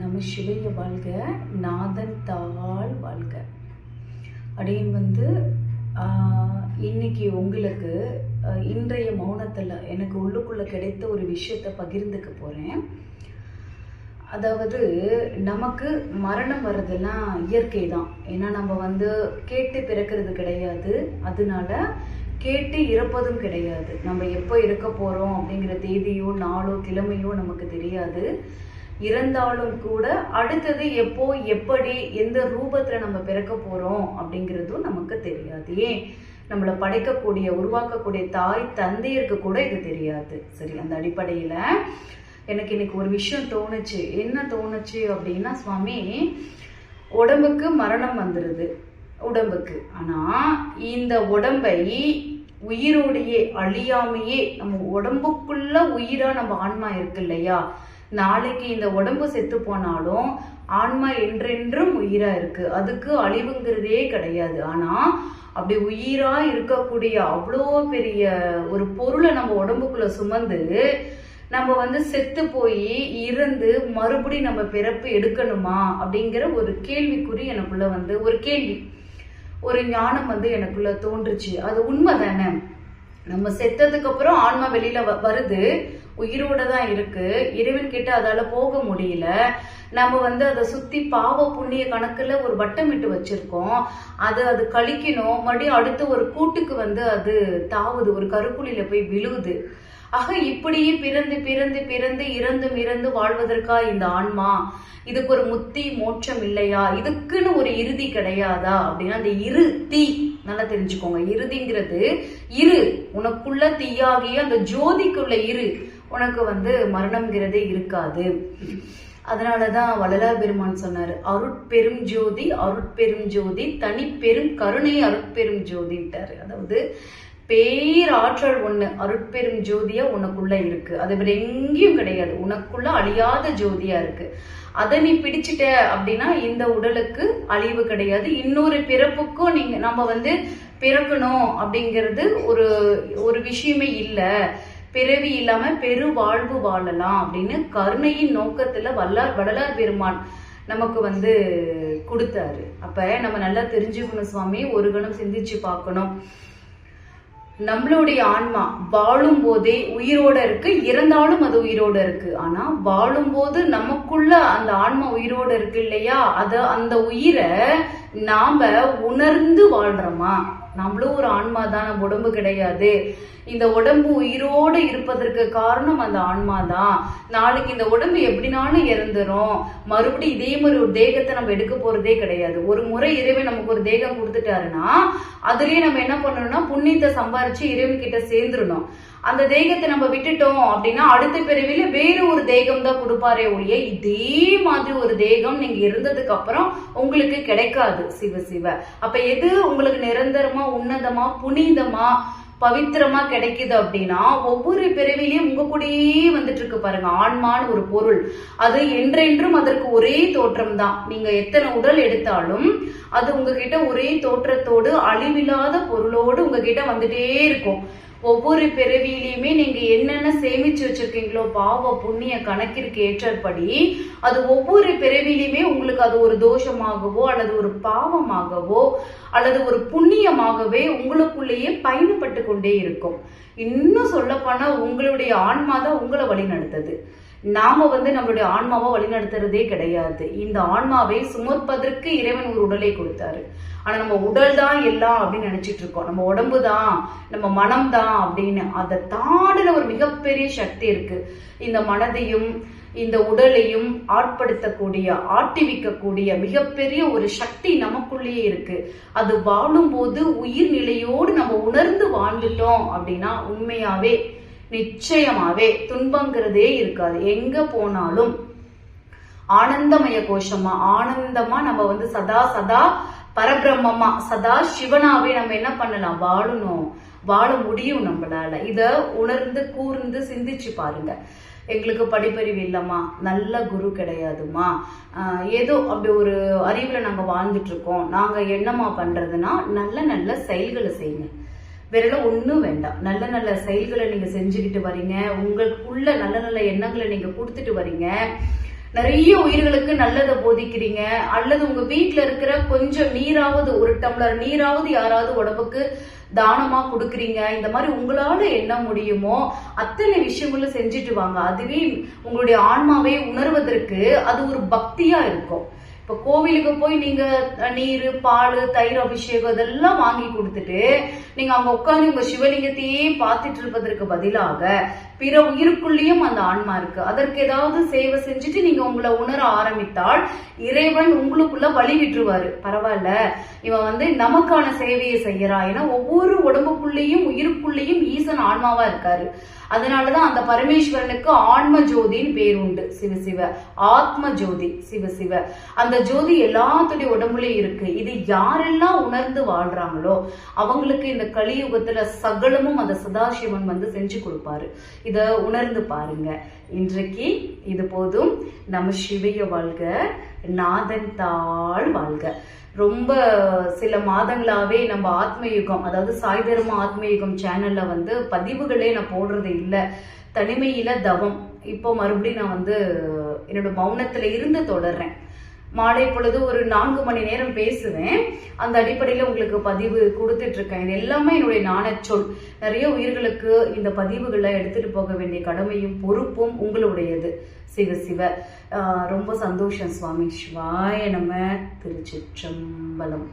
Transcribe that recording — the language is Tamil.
நம்ம சிவங்க வாழ்க நாதன் தாழ் வாழ்க. அப்படின்னு வந்து இன்னைக்கு உங்களுக்கு இன்றைய மௌனத்தில் எனக்கு உள்ளுக்குள்ளே கிடைத்த ஒரு விஷயத்தை பகிர்ந்துக்க போகிறேன் அதாவது நமக்கு மரணம் வர்றதெல்லாம் இயற்கை தான் ஏன்னா நம்ம வந்து கேட்டு பிறக்கிறது கிடையாது. அதனால கேட்டு இறப்பதும் கிடையாது. நம்ம எப்போ இருக்க போகிறோம் அப்படிங்கிற தேதியோ நாளோ கிழமையோ நமக்கு தெரியாது. இறந்தாலும் கூட அடுத்தது எப்போ எப்படி எந்த ரூபத்தில் நம்ம பிறக்க போகிறோம் அப்படிங்கிறதும் நமக்கு தெரியாது. ஏன்? நம்மளை படைக்கக்கூடிய உருவாக்கக்கூடிய தாய் தந்தையருக்கு கூட இது தெரியாது. சரி அந்த அடிப்படையில் எனக்கு இன்னைக்கு ஒரு விஷயம் தோணுச்சு. என்ன தோணுச்சு அப்படின்னா சுவாமி உடம்புக்கு மரணம் வந்துடுது உடம்புக்கு. ஆனா இந்த உடம்பை உயிரோடையே அழியாமையே நம்ம உடம்புக்குள்ள உயிரா நம்ம ஆன்மா இருக்கு இல்லையா? நாளைக்கு இந்த உடம்பு செத்து போனாலும் ஆன்மா என்றென்றும் உயிரா இருக்கு. அதுக்கு அழிவுங்கிறதே கிடையாது. ஆனா அப்படி உயிரா இருக்கக்கூடிய அவ்வளோ பெரிய ஒரு பொருளை நம்ம உடம்புக்குள்ள சுமந்து நம்ம வந்து செத்து போய் இருந்து மறுபடியும் நம்ம பிறப்பு எடுக்கணுமா அப்படிங்கிற ஒரு கேள்விக்குறி எனக்குள்ள வந்து ஒரு கேள்வி ஒரு ஞானம் வந்து எனக்குள்ள தோன்றுச்சு. அது உண்மை தானே நம்ம செத்ததுக்கு அப்புறம் ஆன்மா வெளியில வ- வருது. உயிரோட தான் இருக்கு. இறைவன் கிட்ட அதால போக முடியல. நம்ம வந்து அதை சுத்தி பாவ புண்ணிய கணக்குல ஒரு வட்டமிட்டு வச்சிருக்கோம். அது அது கழிக்கணும். மறுபடியும் அடுத்து ஒரு கூட்டுக்கு வந்து அது தாவுது. ஒரு கருக்குழியில போய் விழுவுது. ஆக இப்படியே பிறந்து பிறந்து பிறந்து இறந்தும் இறந்து வாழ்வதற்கா இந்த ஆன்மா? இதுக்கு ஒரு முத்தி மோட்சம் இல்லையா? இதுக்குன்னு ஒரு இறுதி கிடையாதா? அப்படின்னா அந்த இரு தீ நல்லா தெரிஞ்சுக்கோங்க. இறுதிங்கிறது இரு. உனக்குள்ள தீயாகிய அந்த ஜோதிக்குள்ள இரு. உனக்கு வந்து மரணம்ங்கிறதே இருக்காது. அதனாலதான் வள்ளலார் பெருமான் சொன்னாரு அருட்பெரும் ஜோதி அருட்பெரும் ஜோதி தனி பெரும் கருணை அருட்பெரும் ஜோதிட்டாரு அதாவது பேராற்றல் ஒன்று அருட்பெரும் ஜோதியா உனக்குள்ள இருக்கு. அது வேற எங்கேயும் கிடையாது. உனக்குள்ள அழியாத ஜோதியா இருக்கு. அதை நீ பிடிச்சிட்ட அப்படின்னா இந்த உடலுக்கு அழிவு கிடையாது. இன்னொரு பிறப்புக்கும் நீங்க நம்ம வந்து பிறக்கணும் அப்படிங்கிறது ஒரு ஒரு விஷயமே இல்லை. பிறவி இல்லாம பெரு வாழ்வு வாழலாம் அப்படின்னு கருணையின் நோக்கத்துல வல்லார் வள்ளலார் பெருமான் நமக்கு வந்து கொடுத்தாரு. அப்ப நம்ம நல்லா தெரிஞ்சுக்கணும் சுவாமி. ஒரு கணம் சிந்திச்சு பார்க்கணும். நம்மளுடைய ஆன்மா வாழும் போதே உயிரோட இருக்கு இறந்தாலும் அது உயிரோட இருக்கு. ஆனா வாழும்போது நமக்குள்ள அந்த ஆன்மா உயிரோட இருக்கு இல்லையா? அத அந்த உயிரை நாம உணர்ந்து வாழ்றோமா? நம்மளும் ஒரு ஆன்மா தான் நம்ம உடம்பு கிடையாது. இந்த உடம்பு உயிரோடு இருப்பதற்கு காரணம் அந்த ஆன்மா தான். நாளைக்கு இந்த உடம்பு எப்படினாலும் இறந்துரும். மறுபடியும் இதே மாதிரி ஒரு தேகத்தை நம்ம எடுக்க போறதே கிடையாது. ஒரு முறை இறைவன் நமக்கு ஒரு தேகம் கொடுத்துட்டாருன்னா அதுலயே நம்ம என்ன பண்ணணும்னா புண்ணியத்தை சம்பாரிச்சு இறைவன் கிட்ட சேர்ந்துடணும் அந்த தேகத்தை நம்ம விட்டுட்டோம் அப்படின்னா அடுத்த பிறவில வேறு ஒரு தேகம் தான் கொடுப்பாரே ஒழிய இதே மாதிரி ஒரு தேகம் நீங்க இருந்ததுக்கு அப்புறம் உங்களுக்கு கிடைக்காது சிவ சிவ. அப்ப எது உங்களுக்கு நிரந்தரமா உன்னதமா புனிதமா பவித்திரமா கிடைக்குது அப்படின்னா ஒவ்வொரு பிறவிலையும் உங்க கூடயே வந்துட்டு இருக்கு பாருங்க ஆன்மான்னு ஒரு பொருள். அது என்றென்றும் அதற்கு ஒரே தோற்றம் தான். நீங்க எத்தனை உடல் எடுத்தாலும் அது உங்ககிட்ட ஒரே தோற்றத்தோடு அழிவில்லாத பொருளோடு உங்ககிட்ட வந்துட்டே இருக்கும். ஒவ்வொரு பிறவியிலையுமே நீங்க என்னென்ன சேமிச்சு வச்சிருக்கீங்களோ பாவ புண்ணிய கணக்கிற்கு ஏற்றபடி அது ஒவ்வொரு பிறவிலையுமே உங்களுக்கு அது ஒரு தோஷமாகவோ அல்லது ஒரு பாவமாகவோ அல்லது ஒரு புண்ணியமாகவே உங்களுக்குள்ளேயே பயணப்பட்டு கொண்டே இருக்கும். இன்னும் சொல்லப்போனா உங்களுடைய ஆன்மா தான் உங்களை வழி நடத்துது நாம வந்து நம்மளுடைய ஆன்மாவை வழிநடத்துறதே கிடையாது. இந்த ஆன்மாவை சுமப்பதற்கு இறைவன் ஒரு உடலை கொடுத்தாரு. ஆனா நம்ம உடல் தான் எல்லாம் அப்படின்னு நினைச்சிட்டு இருக்கோம். நம்ம உடம்பு தான் நம்ம மனம் தான் அப்படின்னு. அதை தாண்டின ஒரு மிகப்பெரிய சக்தி இருக்கு. இந்த மனதையும் இந்த உடலையும் ஆட்படுத்தக்கூடிய ஆட்டிவிக்கக்கூடிய மிகப்பெரிய ஒரு சக்தி நமக்குள்ளேயே இருக்கு. அது வாழும்போது உயிர் நிலையோடு நம்ம உணர்ந்து வாழ்ந்துட்டோம் அப்படின்னா உண்மையாவே நிச்சயமாவே துன்பங்கிறதே இருக்காது. எங்க போனாலும் ஆனந்தமய கோஷமா ஆனந்தமா நம்ம வந்து சதா சதா பரபிரம்மமா சதா சிவனாவே நம்ம என்ன பண்ணலாம்? வாழணும். வாழ முடியும் நம்மளால. இத உணர்ந்து கூர்ந்து சிந்திச்சு பாருங்க. எங்களுக்கு படிப்பறிவு இல்லம்மா. நல்ல குரு கிடையாதுமா ஏதோ அப்படி ஒரு அறிவுல நாங்க வாழ்ந்துட்டு இருக்கோம். நாங்க என்னமா பண்றதுன்னா நல்ல நல்ல செயல்களை செய்யுங்க. வேறெல்லாம் ஒன்றும் வேண்டாம். நல்ல நல்ல செயல்களை நீங்க செஞ்சுக்கிட்டு வரீங்க. உங்களுக்குள்ள நல்ல நல்ல எண்ணங்களை நீங்க கொடுத்துட்டு வரீங்க. நிறைய உயிர்களுக்கு நல்லதை போதிக்கிறீங்க. அல்லது உங்க வீட்டுல இருக்கிற கொஞ்சம் நீராவது ஒரு டம்ளர் நீராவது யாராவது உடம்புக்கு தானமா கொடுக்குறீங்க. இந்த மாதிரி உங்களால என்ன முடியுமோ அத்தனை விஷயங்களும் செஞ்சுட்டு வாங்க. அதுவே உங்களுடைய ஆன்மாவை உணர்வதற்கு அது ஒரு பக்தியா இருக்கும். இப்போ கோவிலுக்கு போய் நீங்க நீர் பால் தயிர் அபிஷேகம் இதெல்லாம் வாங்கி கொடுத்துட்டு நீங்க அங்க உட்காந்து உங்க சிவலிங்கத்தையே பார்த்துட்டு இருப்பதற்கு பதிலாக பிற உயிருக்குள்ளேயும் அந்த ஆன்மா இருக்கு. அதற்கு ஏதாவது சேவை செஞ்சுட்டு நீங்க உங்களை உணர ஆரம்பித்தால் இறைவன் உங்களுக்குள்ள வழி விட்டுருவாரு. பரவாயில்ல. இவன் வந்து நமக்கான சேவையை செய்யறான் ஏன்னா ஒவ்வொரு உடம்புக்குள்ளேயும் உயிருக்குள்ளேயும் ஈசன் ஆன்மாவா இருக்காரு. அதனாலதான் அந்த பரமேஸ்வரனுக்கு ஆன்ம ஜோதின்னு பேர் உண்டு சிவ சிவ. ஆத்ம ஜோதி சிவ சிவ. அந்த ஜோதி எல்லாத்துடைய உடம்புலயும் இருக்கு. இது யாரெல்லாம் உணர்ந்து வாழ்றாங்களோ அவங்களுக்கு இந்த கலியுகத்துல சகலமும் அந்த சதாசிவன் வந்து செஞ்சு கொடுப்பாரு. இத உணர்ந்து பாருங்க. இன்றைக்கு இது போதும். நம்ம சிவைய வாழ்க நாதன் தாழ் வாழ்க. ரொம்ப சில மாதங்களாவே நம்ம ஆத்மயுகம் அதாவது சாய் தர்ம ஆத்மயுகம் சேனல்ல வந்து பதிவுகளே நான் போடுறது இல்லை. தனிமையில தவம். இப்போ மறுபடியும் நான் வந்து என்னோட மௌனத்துல இருந்து தொடர்றேன். மாலை பொழுது ஒரு நான்கு மணி நேரம் பேசுவேன். அந்த அடிப்படையில் உங்களுக்கு பதிவு கொடுத்துட்டு இருக்கேன் இது எல்லாமே என்னுடைய நாணச்சொல் நிறைய உயிர்களுக்கு இந்த பதிவுகளை எடுத்துட்டு போக வேண்டிய கடமையும் பொறுப்பும் உங்களுடையது. சிவ சிவ. ரொம்ப சந்தோஷம் சுவாமி. சிவாய நம்ம திருச்சிற்றம்பலம்.